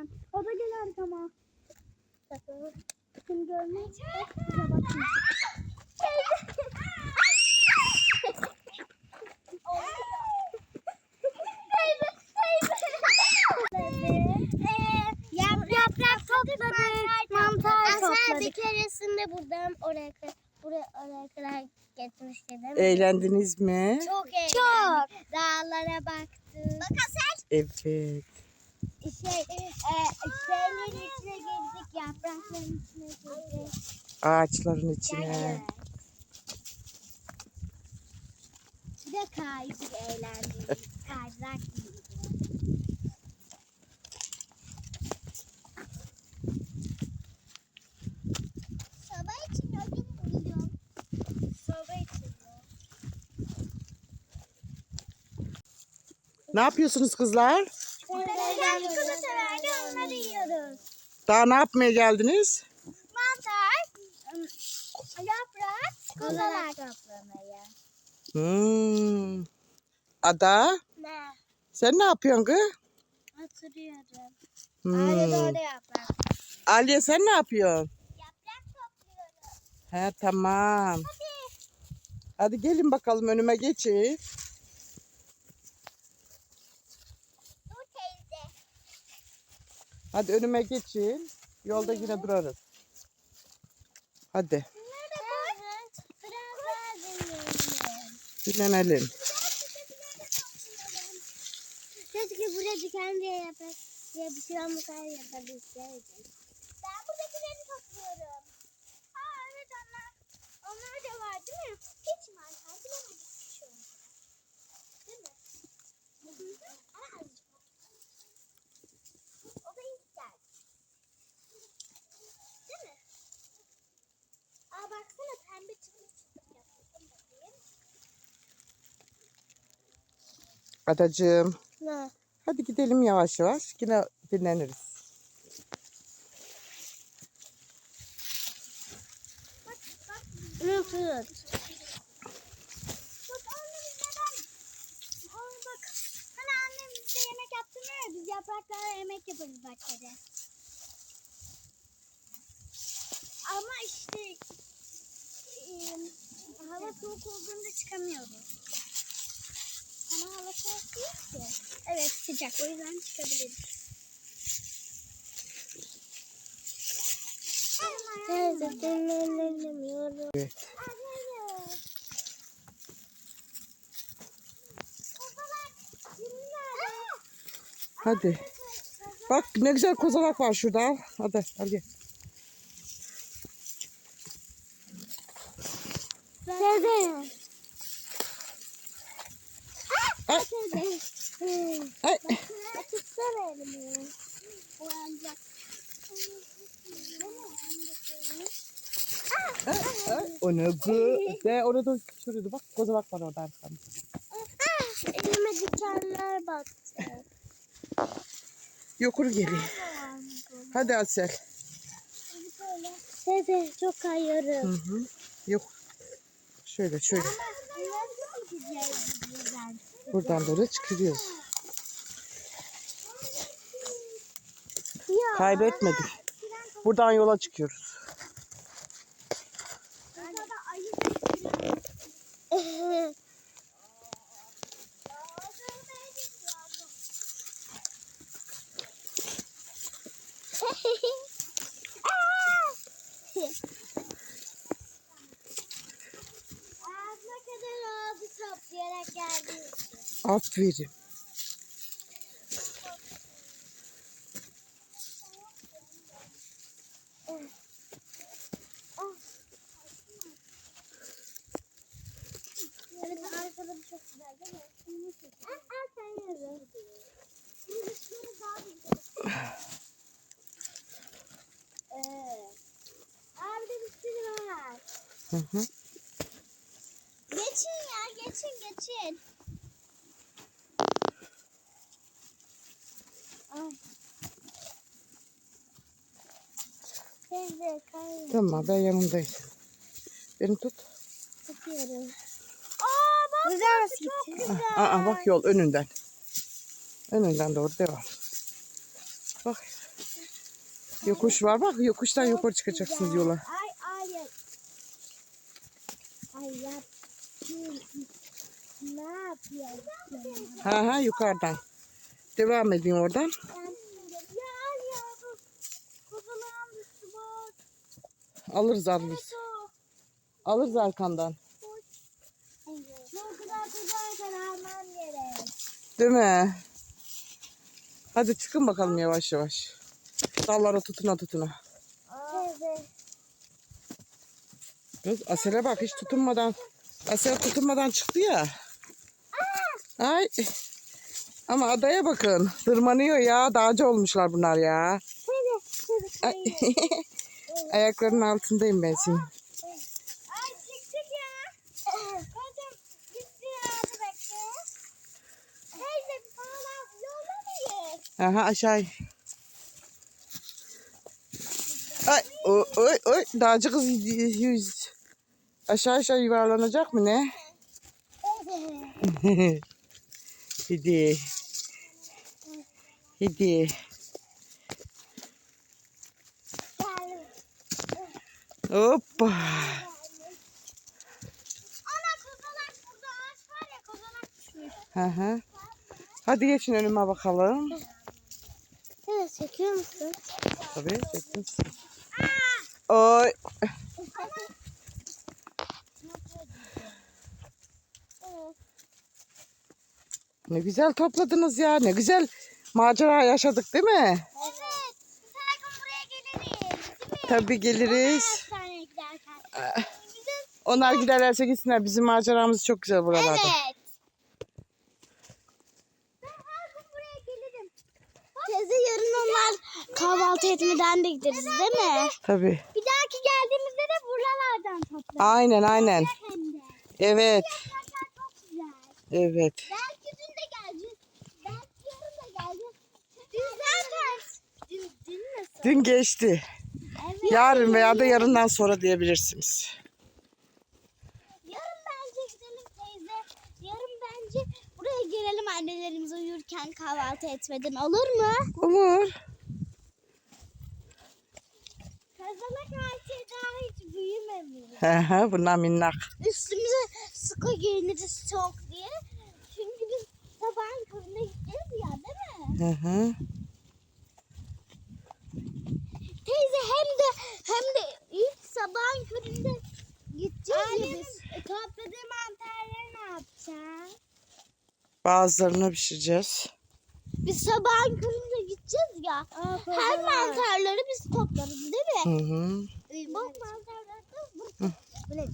sen. O da gel arkama. Seni görmek. Bize bakın. Yap, yaprak topladık, mantar Aslında bir keresinde buradan oraya kadar, buraya oraya kadar getirmişti değil mi? Eğlendiniz mi? Çok eğlendik. Çok. Dağlara baktık. Bak Asel. Evet. Şey, e, şeylerin içine girdik, yaprakların içine girdik. Ağaçların içine. Bir de kaydık, eğlendik. Kaydırak Ne yapıyorsunuz kızlar? Kendi onları yiyoruz. Daha ne yapmaya geldiniz? Mantar, yaprak, kozalak toplamaya. Hmm. Ada, Ne? sen ne yapıyorsun kız? Oturuyorum. Hmm. Aile doğru yaprak. Aliye sen ne yapıyorsun? Yaprak topluyorum. He tamam. Hadi gelin bakalım önüme geçin. Dur teyze. Hadi önüme geçin. Yolda yine durarız. Hadi dinlenelim. Keşke burada diken diye yaprak diye bir şey yapabilseydik. Ben buradakileri topluyorum. Aa evet onlar. Onlar da var değil mi? Hiç mantar bilemedik. Değil mi? Ama azıcık. O da ilk geldi. Değil mi? Aa baksana pembe çıkmış çıkmış yaptım bakayım. Adacığım. Ne? Hadi gidelim yavaş yavaş. Yine dinleniriz. Unutun. Bak annem neden? Aa, bak. Hani annem bize yemek yaptırmıyor ya. Biz yapraklarla yemek yaparız bahçede. Ama işte e, hava soğuk olduğunda çıkamıyoruz. Ama hava soğuk değil ki. Evet sıcak. O yüzden çıkabiliriz. Teyze dinlenemiyorum. Hadi. Bak ne güzel kozalak var şurada. Hadi al gel. Teyze. Ay, ay. Tutsana elimi. Uyanacak. Ay, ay. Gı? De orada şurada bak kozalak var orada arkamda. Elime dikenler battı. Yukarı geliyor. Hadi Asel. Teyze çok Hı kayıyorum. hı. Yok. Şöyle şöyle. Nasıl gideceğiz buradan? Buradan doğru çıkıyoruz. Ya. Kaybetmedik. Buradan yola çıkıyoruz. Burada ayı Ağzına kadar ağzı toplayarak geldi. Aferin. Evet arkada çok güzel değil mi? Al, al sen yürü. Şimdi şunu daha bir Evet. Abi de bir sürü var. Hı hı. Geçin ya geçin geçin. Ay. Teyze kayın. Tamam ben yanındayım. Beni tut. Tutuyorum. Aa bak Güzel çok güzel. Aa, bak yol önünden. Önünden doğru devam. Bak Yokuş var bak yokuştan yukarı çıkacaksınız yola. Ay ay. Ay yap. Ne yapıyorsun? Ha ha yukarıdan. Devam edin oradan. Ya ya bu kuzuların üstü boş. Alırız alırız. Alırız arkandan. Değil mi? Hadi çıkın bakalım yavaş yavaş. Dallara tutuna tutuna. Kız Asel'e bak hiç tutunmadan. Asel tutunmadan çıktı ya. Ay. Ama adaya bakın. Tırmanıyor ya. Dağcı olmuşlar bunlar ya. Ay. Ayaklarının altındayım ben senin. Ay ya. Gitti ya bekle. Teyze mıyız? Aha aşağı. Ay oy oy oy dağcı kız yüz aşağı aşağı yuvarlanacak mı ne? Hadi. Hadi. Hoppa. Ana kozalak burada ağaç var ya kozalak düşmüş. Hı hı. Hadi geçin önüme bakalım. Evet çekiyor musun? Tabii çektim. Oy. Ne güzel topladınız ya. Ne güzel macera yaşadık değil mi? Evet. Gün buraya geliriz. Değil mi? Tabii geliriz. Onlar giderlerse gitsinler. Bizim maceramız çok güzel buralarda. Evet. Ben her gün buraya gelirim. Teyze yarın onlar kahvaltı etmeden de gideriz değil mi? Tabii. Bir dahaki geldiğimizde de buralardan toplarız. Aynen aynen. Evet. Yapraklar çok güzel. Evet. Belki dün de geleceğiz. Belki yarın da geleceğiz. Dün zaten. Dün, dün nasıl? Dün geçti. Evet. Yarın veya da yarından sonra diyebilirsiniz. Yarın bence gidelim teyze. Yarın bence buraya gelelim annelerimiz uyurken kahvaltı etmeden olur mu? Olur. Kazana karşı daha hiç büyümemiş. Hı, Bunlar minnak. Üstümüze sıkı giyiniriz çok diye. Çünkü biz sabahın köründe gideceğiz ya değil mi? Hı hı. Teyze hem de hem de ilk sabahın köründe gideceğiz ya biz. Topladığı mantarları ne yapacağız? Bazılarını pişireceğiz. Biz sabahın köründe gideceğiz ya. Her mantarları biz toplarız değil mi? Hı hı. Bu mantarları da burada. Böyle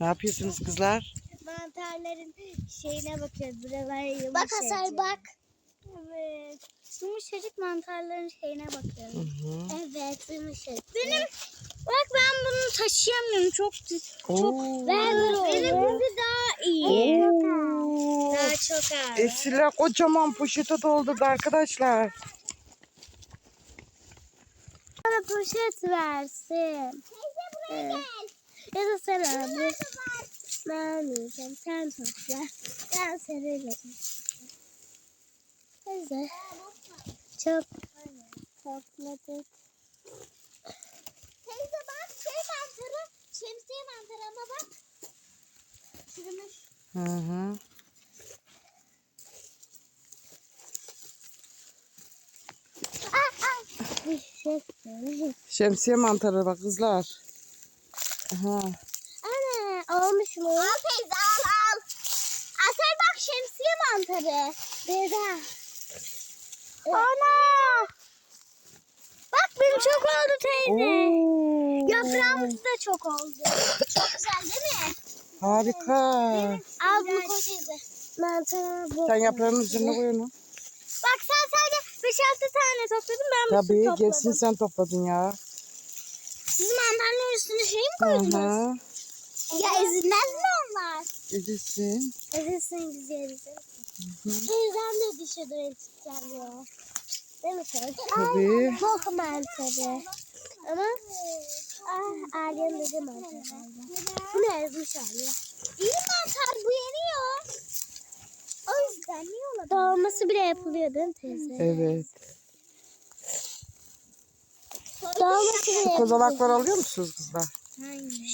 Ne yapıyorsunuz kızlar? Mantarların şeyine bakıyoruz. Buralar yumuşacık. Bak Hasar bak. Evet. Yumuşacık mantarların şeyine bakıyoruz. Hı hı. Evet yumuşacık. Benim bak ben bunu taşıyamıyorum. Çok Oo. çok benimkisi daha iyi. Oo. Daha çok ağır. Esila kocaman poşete doldurdu arkadaşlar. bana poşet versin. Teyze buraya Evet. gel. Ya da sen abi. Bunlar da var. Ben almayacağım. Sen topla. Ben severim. Teyze. Çok topladık. Teyze bak şey mantarı. Şemsiye mantarı ama bak. Çürümüş. Hı hı. Ah, ah. Şey. Şemsiye mantarı bak kızlar. Aha. Ana olmuş mu? Al teyze al al. Asel bak şemsiye mantarı. Beda. Ana. Bak benim çok oldu teyze. Oo. Yaprağımız da çok oldu. Çok güzel değil mi? Harika. Al bunu koy. teyze. Mantarına bu. Sen yaprağın üzerine koy onu. Bak sen sadece 5-6 tane topladın ben bir Tabii topladım. geçsin sen topladın ya. Siz mantarların üstüne şey mi koydunuz? Ya ezilmez mi onlar? Edilsin. Ezilsin güzel Teyzem de dışarıya çıkacağım ya. Değil mi sen? Tabii. Bok mantarı. Ama ah, Alya'nın dedi mantarı. Bu ne ezmiş Alya? İyi mantar bu yeniyor. O yüzden niye olabilir? Doğması bile yapılıyor değil mi teyze? Evet. Şu kozalakları alıyor musunuz kızlar?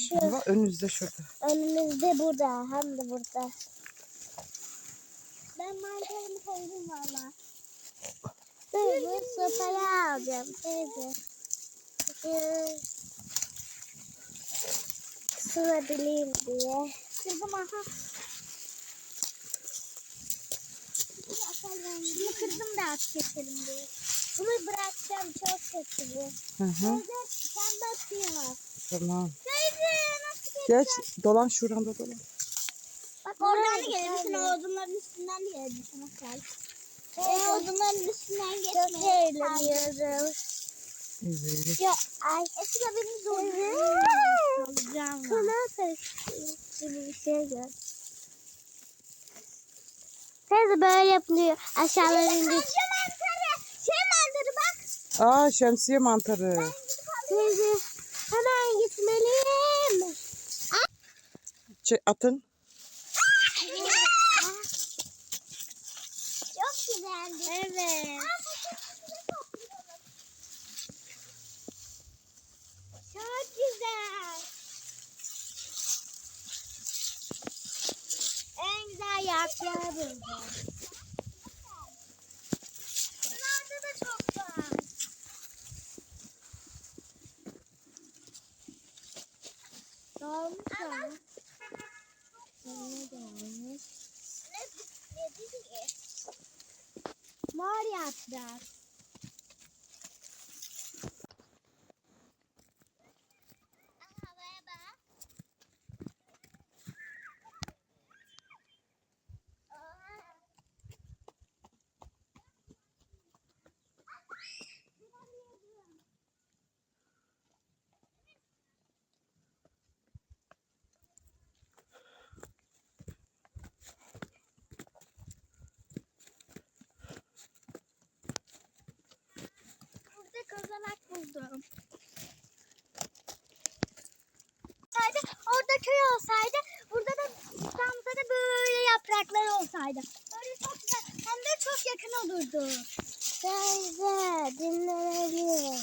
Şu Bak önünüzde şurada. önümüzde burada hem de burada. Ben mantarımı koydum valla. Dur bu sopayı alacağım teyze. Ee, Sıvabileyim diye. Kırdım aha. Şunu kırdım da at keselim diye. Bunu bırakacağım çok kötü bu. Hı hı. Teyze sen bakıyor. Tamam. Teyze nasıl Geç dolan şuradan da dolan. Bak oradan da gelebilirsin. O odunların üstünden de gelebilirsin. Asel. Ee, odunların üstünden Çok geçmeyin. eğleniyorum. Evet. Ya ay. Eski haberiniz oldu. Alacağım. Kanal karıştı gibi bir şey gör. Teyze böyle yapılıyor. Aşağılara indir. Şey mantarı. Şey mantarı bak. Aa şemsiye mantarı. Teyze hemen gitmeliyim. Atın. Çok güzeldi. Evet. Çok güzel. En güzel yaprağı buldum. Bunlarda da çok var. Dolmuş ama. Ne? Ne, dedi? Mor yaprak. Havaya bak. Oha. Burada Olsaydı, orada köy olsaydı, burada da İstanbul'da da böyle yapraklar olsaydı. Böyle çok güzel, hem de çok yakın olurdu. Teyze dinlenelim.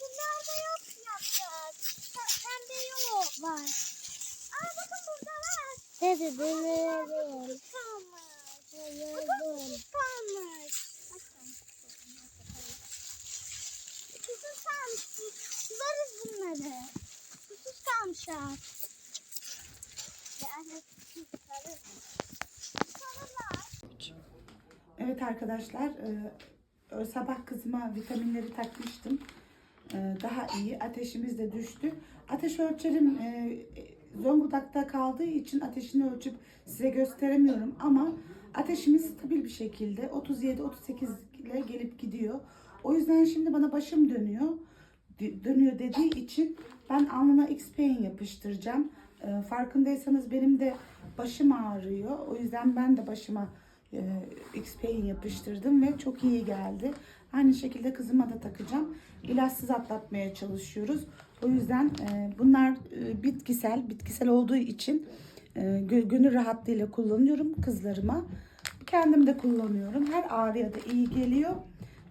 Bunlarda yok yaprak. Pe- Pembe yok. Var. Aa bakın burada var. Teyze dinlenelim. Küçük kalmış. Bakın. Küçük kalmış. Sularız bunları. Küçük kalmışlar. Yani küçük kalır. Kalırlar. Evet arkadaşlar, e, sabah kızıma vitaminleri takmıştım. E, daha iyi, ateşimiz de düştü. Ateş ölçerim e, Zonguldak'ta kaldığı için ateşini ölçüp size gösteremiyorum ama ateşimiz stabil bir şekilde 37-38 ile gelip gidiyor. O yüzden şimdi bana başım dönüyor. Dönüyor dediği için ben alnına X-Pain yapıştıracağım. E, farkındaysanız benim de başım ağrıyor. O yüzden ben de başıma e, X-Pain yapıştırdım ve çok iyi geldi. Aynı şekilde kızıma da takacağım. İlaçsız atlatmaya çalışıyoruz. O yüzden e, bunlar e, bitkisel, bitkisel olduğu için e, gö- gönül rahatlığıyla kullanıyorum kızlarıma. Kendim de kullanıyorum. Her ağrıya da iyi geliyor.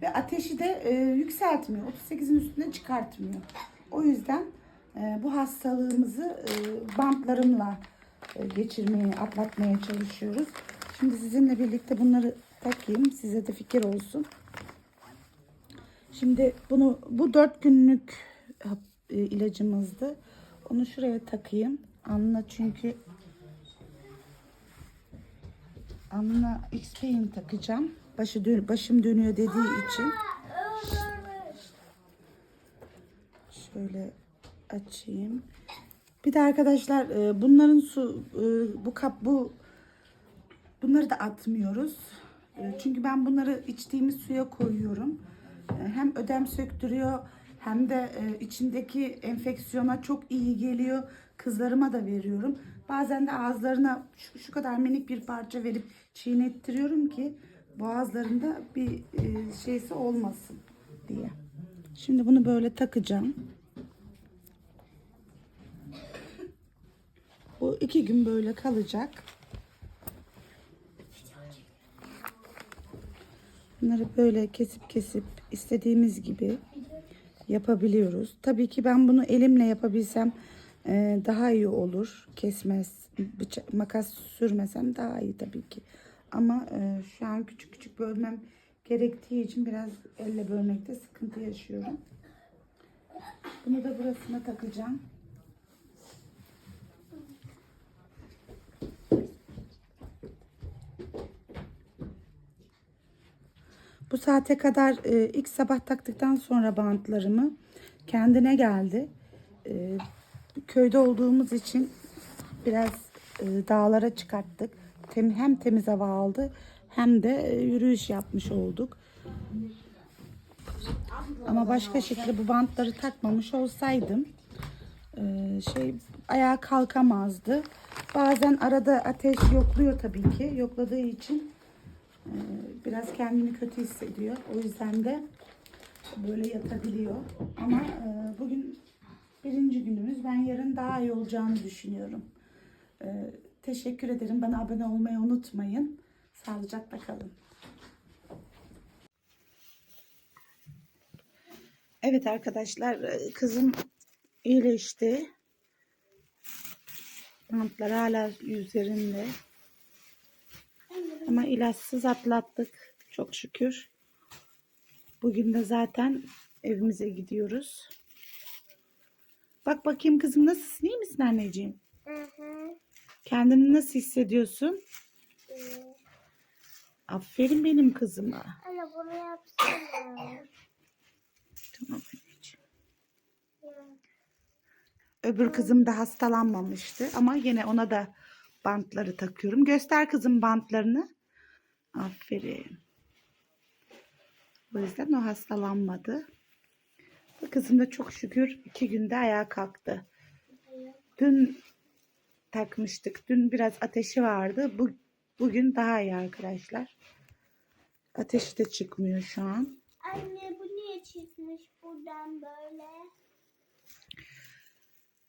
Ve ateşi de yükseltmiyor. 38'in üstüne çıkartmıyor. O yüzden bu hastalığımızı e, bantlarımla e, geçirmeye, atlatmaya çalışıyoruz. Şimdi sizinle birlikte bunları takayım. Size de fikir olsun. Şimdi bunu bu dört günlük e, ilacımızdı. Onu şuraya takayım. Anla çünkü Anla X-Pain takacağım. Başı dön başım dönüyor dediği için. Şöyle açayım. Bir de arkadaşlar e, bunların su e, bu kap bu bunları da atmıyoruz. E, Çünkü ben bunları içtiğimiz suya koyuyorum. Hem ödem söktürüyor hem de içindeki enfeksiyona çok iyi geliyor. Kızlarıma da veriyorum. Bazen de ağızlarına şu, şu kadar minik bir parça verip çiğnettiriyorum ki boğazlarında bir e, şeysi olmasın diye. Şimdi bunu böyle takacağım. Bu iki gün böyle kalacak. Bunları böyle kesip kesip istediğimiz gibi yapabiliyoruz. Tabii ki ben bunu elimle yapabilsem e, daha iyi olur. Kesmez, bıçak, makas sürmesem daha iyi tabii ki. Ama e, şu an küçük küçük bölmem gerektiği için biraz elle bölmekte sıkıntı yaşıyorum. Bunu da burasına takacağım. Bu saate kadar e, ilk sabah taktıktan sonra bantlarımı kendine geldi. E, köyde olduğumuz için biraz e, dağlara çıkarttık. Tem, hem temiz hava aldı hem de e, yürüyüş yapmış olduk. Ama başka şekilde bu bantları takmamış olsaydım e, şey ayağa kalkamazdı. Bazen arada ateş yokluyor tabii ki. Yokladığı için biraz kendini kötü hissediyor. O yüzden de böyle yatabiliyor. Ama e, bugün birinci günümüz. Ben yarın daha iyi olacağını düşünüyorum. Ee, Teşekkür ederim. Bana abone olmayı unutmayın. Sağlıcakla kalın. Evet arkadaşlar e, kızım iyileşti. Bantlar hala üzerinde. Ama ilaçsız atlattık. Çok şükür. Bugün de zaten evimize gidiyoruz. Bak bakayım kızım nasılsın? İyi misin anneciğim? Hı hı. Kendini nasıl hissediyorsun? Ee, Aferin benim kızıma. Anne bunu yapsana. Tamam anneciğim. Öbür kızım da hastalanmamıştı ama yine ona da bantları takıyorum. Göster kızım bantlarını. Aferin. O yüzden o hastalanmadı. Bu kızım da çok şükür iki günde ayağa kalktı. Dün takmıştık. Dün biraz ateşi vardı. Bu, bugün daha iyi arkadaşlar. Ateşi de çıkmıyor şu an. Anne bu niye çıkmış buradan böyle?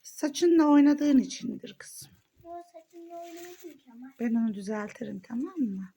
Saçınla oynadığın içindir kızım. Bu saçımda oynamadım ki ama. Ben onu düzeltirim tamam mı?